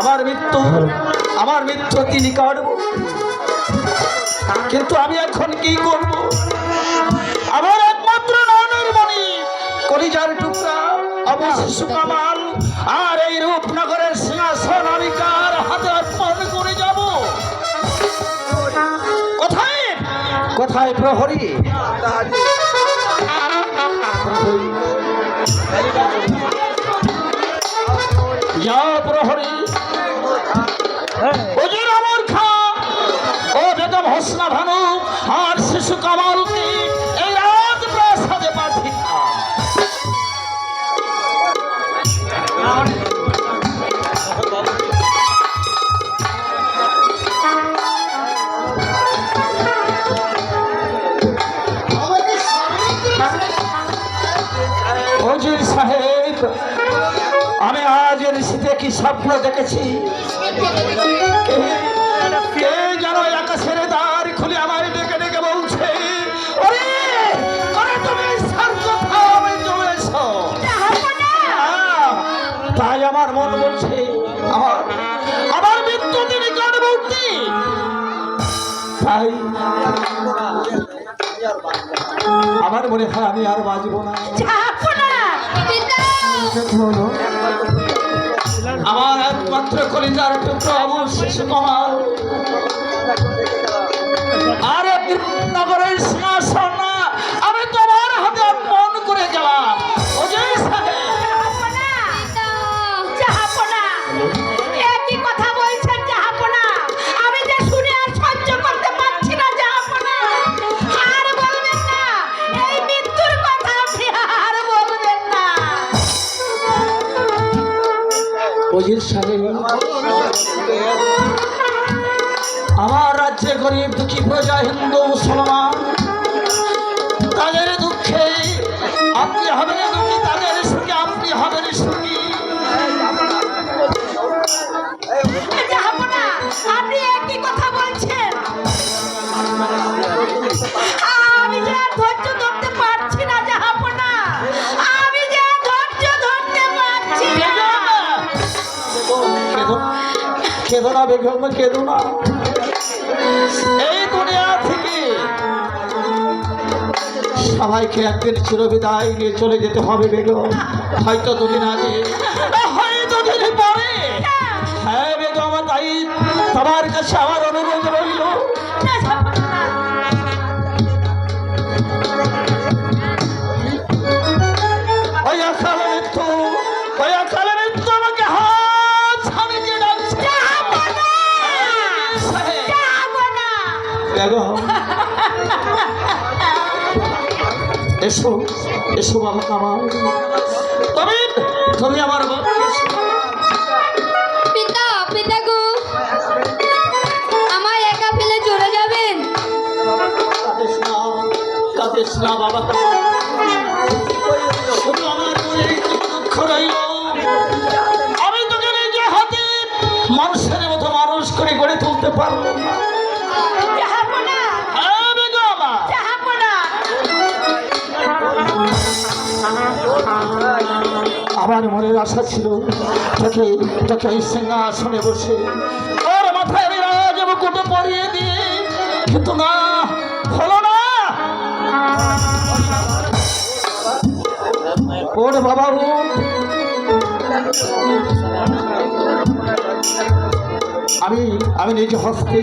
আমার মৃত্যু আমার মৃত্যু কি কাটব। কিন্তু আমি এখন কি করব? আমার একমাত্র নয়নের মণি কলিজার টুকরা অবশেষ কামাল আর এই রূপনগরের সিংহাসন আমি কার হাতে অর্পণ করে যাব? কোথায়? কোথায় প্রহরী। যাও প্রহরী স্বপ্ন দেখেছি। কে- কে যেন আকাশের দ্বার খুলে আমার ডেকে ডেকে বলছে তাই আমার মন বলছে আমার আমার মৃত্যু তিনি গর্ভবতী তাই আমার মনে হয় আমি আর বাঁচবো না। আমার একমাত্র কলিজার টুকরো আমার শিশু কুমার আর নগরের দুঃখী প্রজা হিন্দু মুসলমান? তাদের দুঃখে আপনি হবেন দুঃখী তাদের সুখে আপনি হবেন সুখী। আপনি একই কথা বলছেন। আমি যে ধৈর্য ধরতে পারছি না জাহাপনা আমি যে ধৈর্য ধরতে পারছি না। কেঁদো কেঁদো না বেগম কেঁদো না। এই সবাইকে একদিন চিরবিদায় নিয়ে চলে যেতে হবে বেগম। হয়তো দুদিন আগে। হয়তো দুদিন পরে। হ্যাঁ। বেগম তাই তোমার কাছে আমার অনুরোধ রইল। এসো এসো বাবা কামাল তবে তুমি আমার পিতা পিতা গো আমায় একা ফেলে চলে যাবেন? কাঁদিস না বাবা শুধু আমার মনে দুঃখ রইল। আমি তোকে নিজে হাতে মানুষের মতো মানুষ করে গড়ে তুলতে পারব আমার মনের আশা ছিল তোকে তোকে এই সিংহাসনে বসে। ওর মাথায় রাজ মুকুটে পরিয়ে দিয়ে কিন্তু না, হলো না। ওর বাবা আমি আমি নিজ হস্তে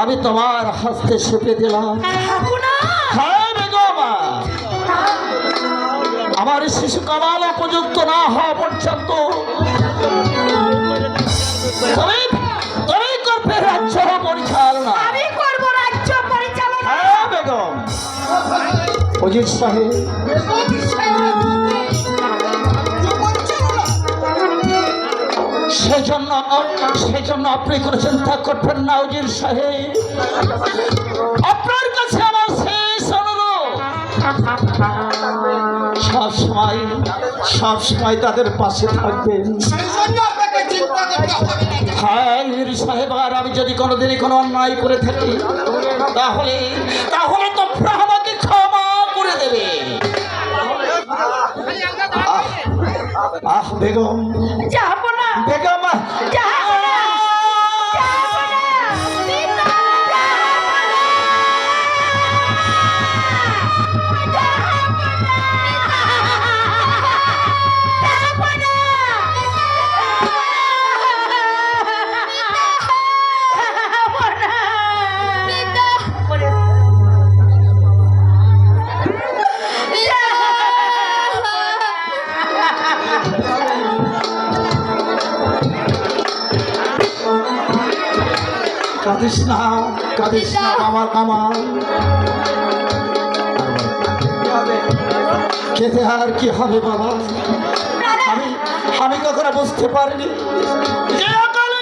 আমি তোমার হস্তে সেপে দিলাম। হ্যাঁ আমার শিশু কামাল উপযুক্ত না হওয়া পর্যন্ত পরিচালনা। হ্যাঁ সাহেব। সেজন্য সেজন্য আপনি কোনো চিন্তা করবেন না, উজির সাহেব। আপনার কাছে আমার শেষ অনুরোধ। সবসময় সবসময় তাদের পাশে থাকবেন। হ্যাঁ, হালির সাহেব, আর আমি যদি কোনোদিনই কোনো অন্যায় করে থাকি, তাহলে তাহলে তো আমাকে ক্ষমা করে দেবে। আহ বেগম। আচ্ছা, যাব কাঁদিস না কাঁদিস না আমার কামাল। খেতে আর কি হবে বাবা? আমি আমি কখনো বুঝতে পারিনি।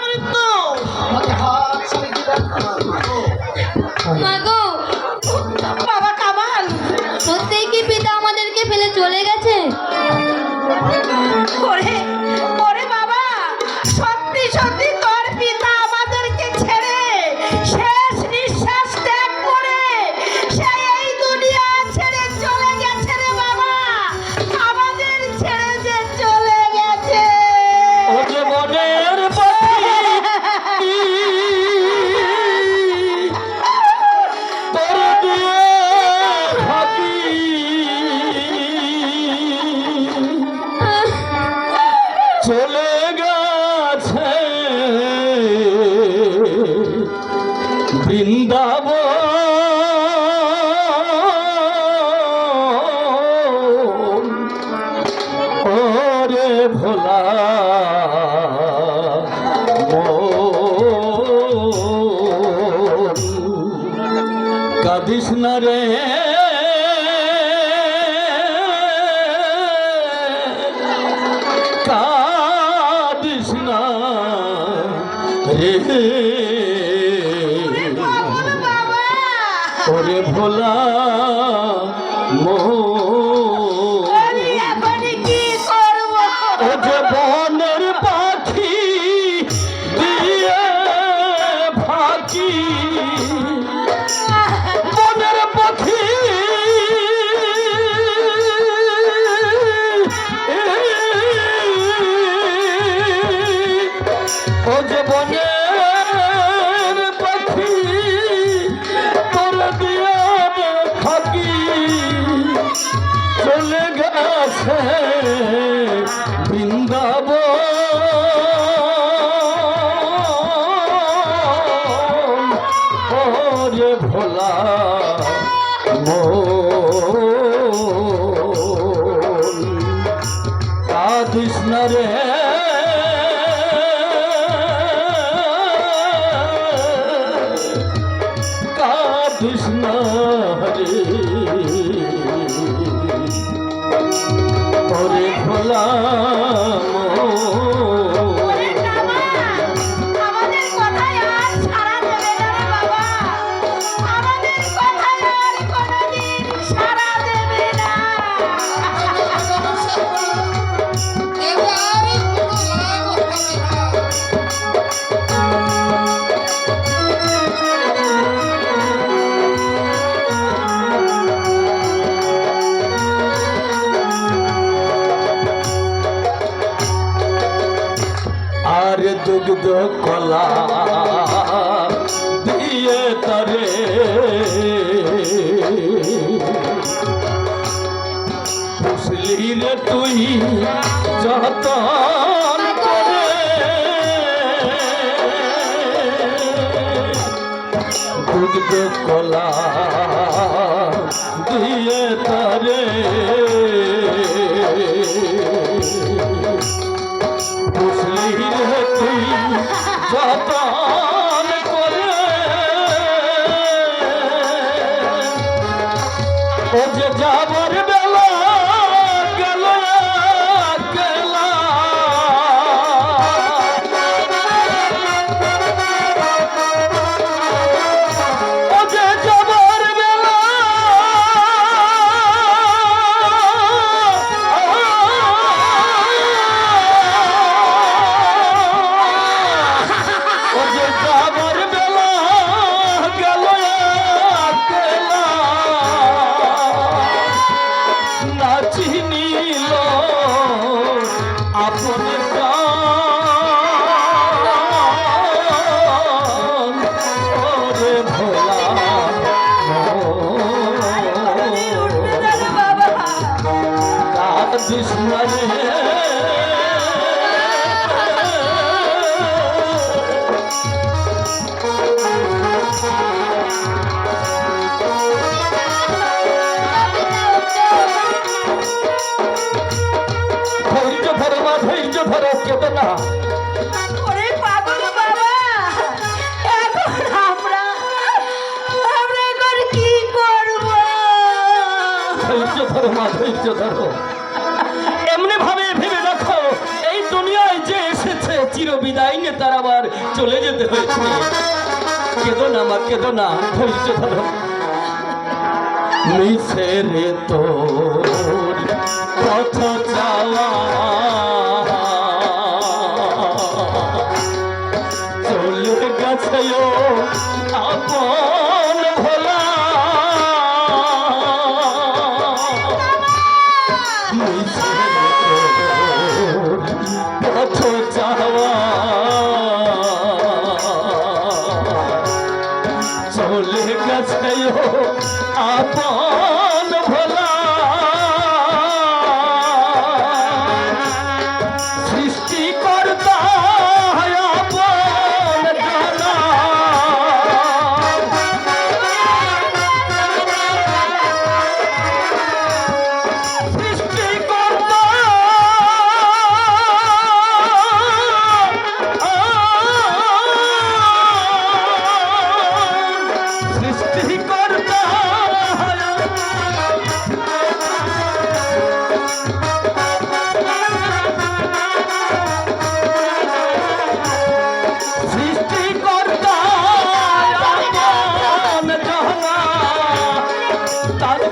মৃত্যু। ainda না রে দুগ্ধ কলা দিয়ে তরে। পুষলি রে তুই করে। দুগ্ধ কলা দিয়ে তরে। রে তুই যতন যাবার বিদায় নিয়ে তার আবার চলে যেতে হয়েছে। কেঁদো না আমার কেঁদো না, ধৈর্য ধরো। মিশে রে তোর কথা চাওয়া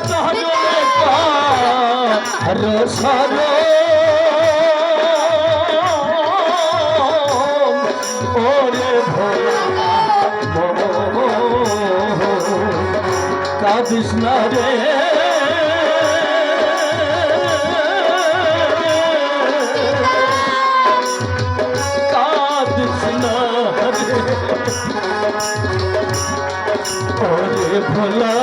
চলে পার সর ওরে কাদিস না রে। কাদিস না রে। ওরে ভোলা।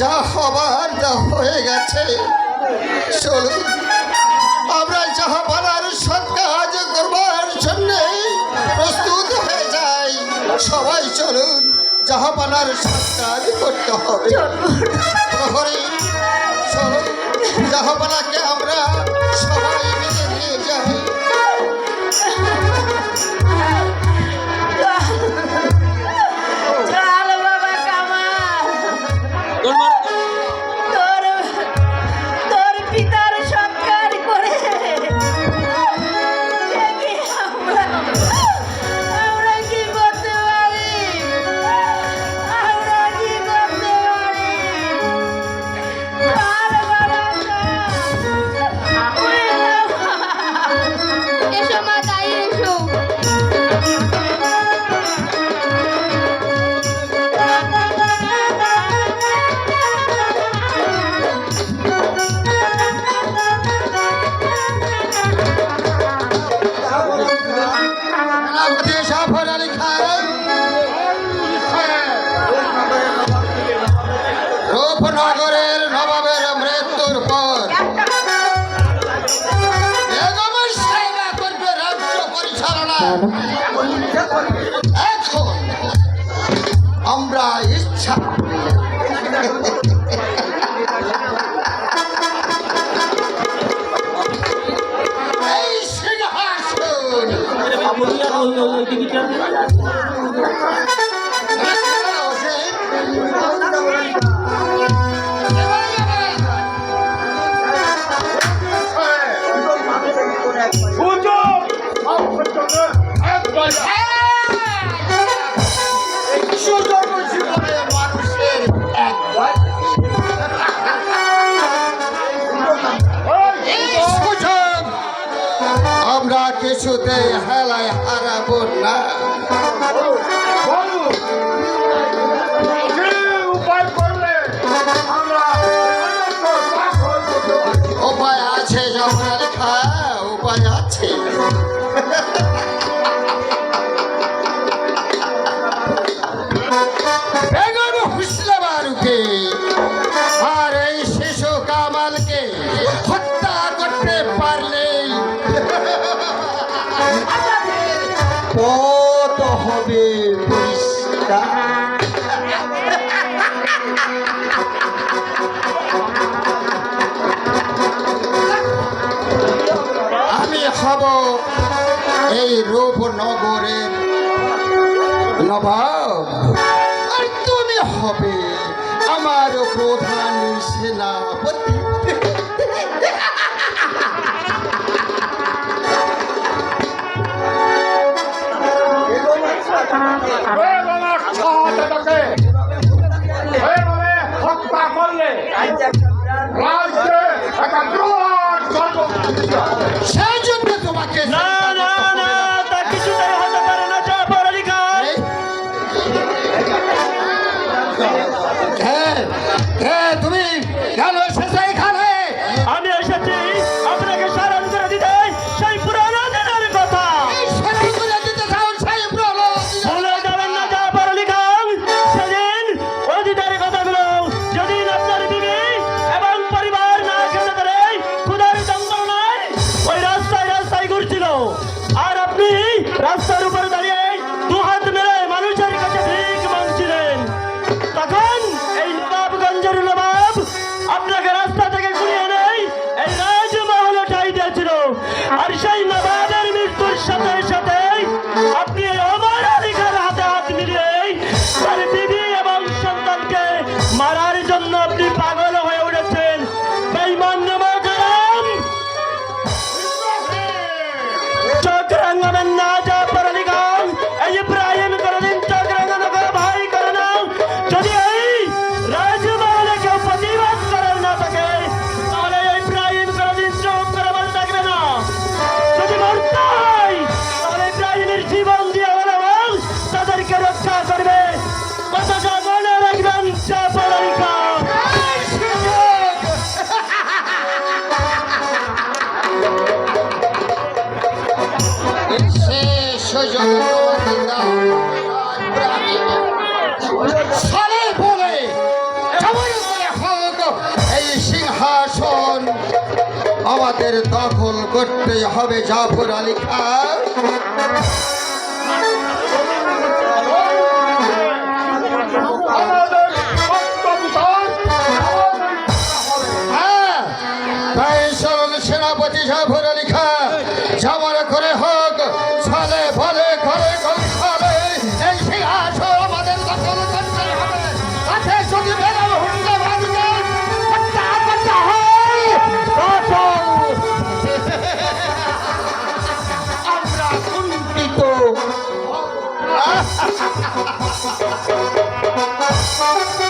যা হবার যা হয়ে গেছে চলুন আমরা যাহা পারার সৎ কাজ করবার জন্যে প্রস্তুত হয়ে যাই সবাই চলুন জাহাপানার সাক্ষাৎ করতে হবে। জাহাপানাকে আমরা কিছুতেই হবে আমি হব এই রূপনগরের নবাব। আর তুমি হবে আমার প্রধান সেনাপতি। হত্যা করলে রাজ্যে একটা করতে হবে যা ফোরা লিখা Thank you.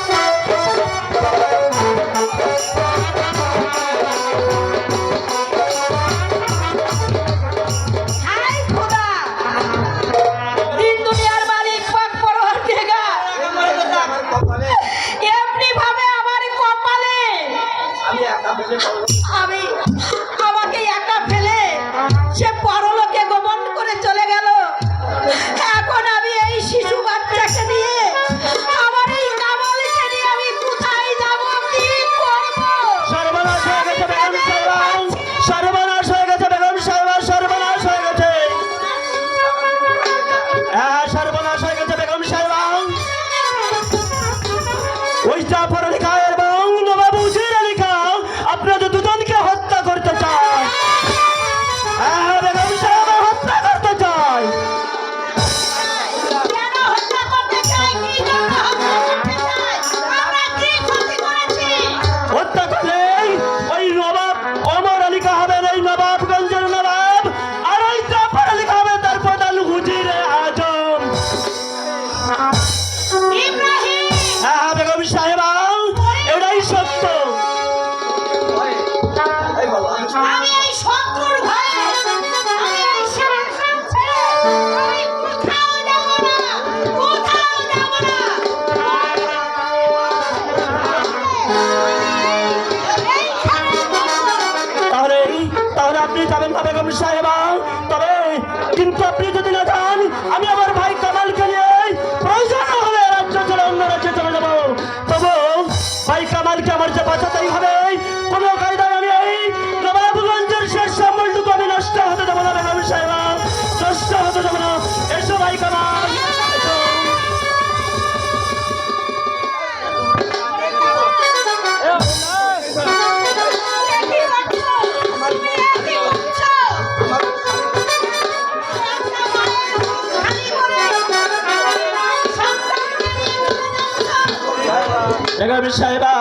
সেখানে সাহেবা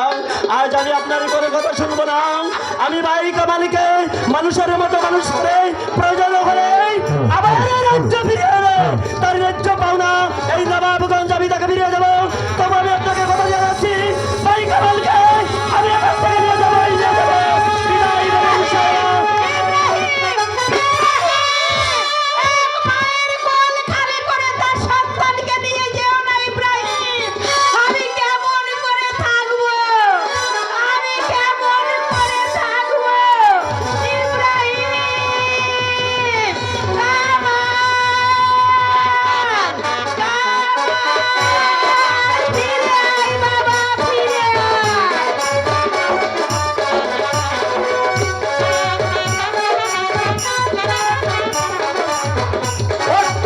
আজ আমি আপনার কোনো কথা শুনব না। আমি ভাই কামালিকে মানুষের মতো মানুষ করে প্রয়োজন হলে আবার রাজ্য ফিরে এনে তার